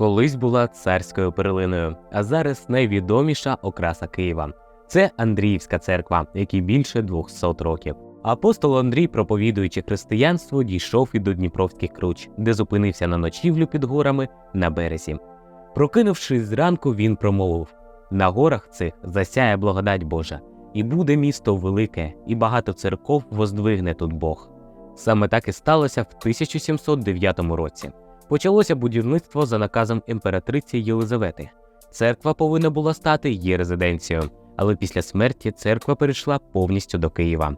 колись була царською перлиною, а зараз найвідоміша окраса Києва. Це Андріївська церква, якій більше 200 років. Апостол Андрій, проповідуючи християнство, дійшов і до Дніпровських круч, де зупинився на ночівлю під горами на березі. Прокинувшись зранку, він промовив: на горах цих засяє благодать Божа, і буде місто велике, і багато церков воздвигне тут Бог. Саме так і сталося в 1709 році. Почалося будівництво за наказом імператриці Єлизавети. Церква повинна була стати її резиденцією, але після смерті церква перейшла повністю до Києва.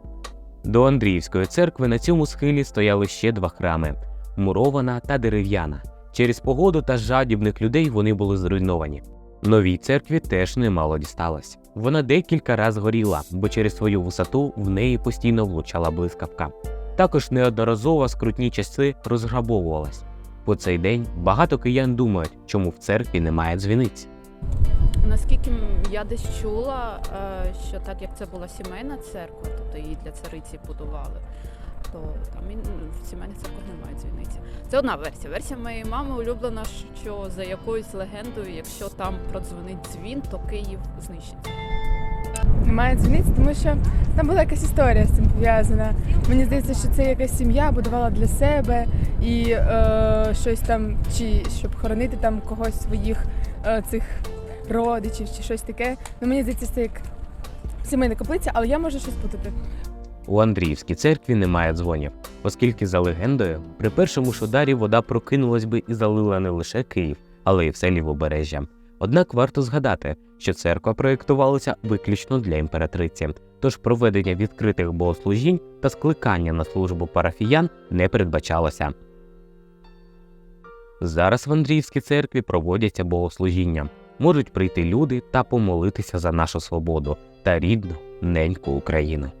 До Андріївської церкви на цьому схилі стояли ще два храми мурована та дерев'яна. Через погоду та жадібних людей вони були зруйновані. Новій церкві теж немало дісталось. Вона декілька разів горіла, бо через свою висоту в неї постійно влучала блискавка. Також неодноразово скрутні часи розграбовувалась. По цей день багато киян думають, чому в церкві немає дзвіниць. Наскільки я десь чула, е, що так як це була сімейна церква, тобто її для цариці будували, то там ну, в сімейних церквах немає дзвіниці. Це одна версія. Версія моєї мами улюблена, що за якоюсь легендою, якщо там продзвонить дзвін, то Київ знищиться. Немає дзвіниць, тому що там була якась історія з цим пов'язана. Мені здається, що це якась сім'я будувала для себе і е, щось там, чи щоб хоронити там когось своїх е, цих родичів, чи щось таке. Ну мені здається, це як сімейна каплиця, але я можу щось путати. У Андріївській церкві немає дзвонів, оскільки за легендою, при першому ж ударі вода прокинулась би і залила не лише Київ, але й все лівобережжя. Однак варто згадати, що церква проєктувалася виключно для імператриці, тож проведення відкритих богослужінь та скликання на службу парафіян не передбачалося. Зараз в Андріївській церкві проводяться богослужіння. Можуть прийти люди та помолитися за нашу свободу та рідну неньку Україну.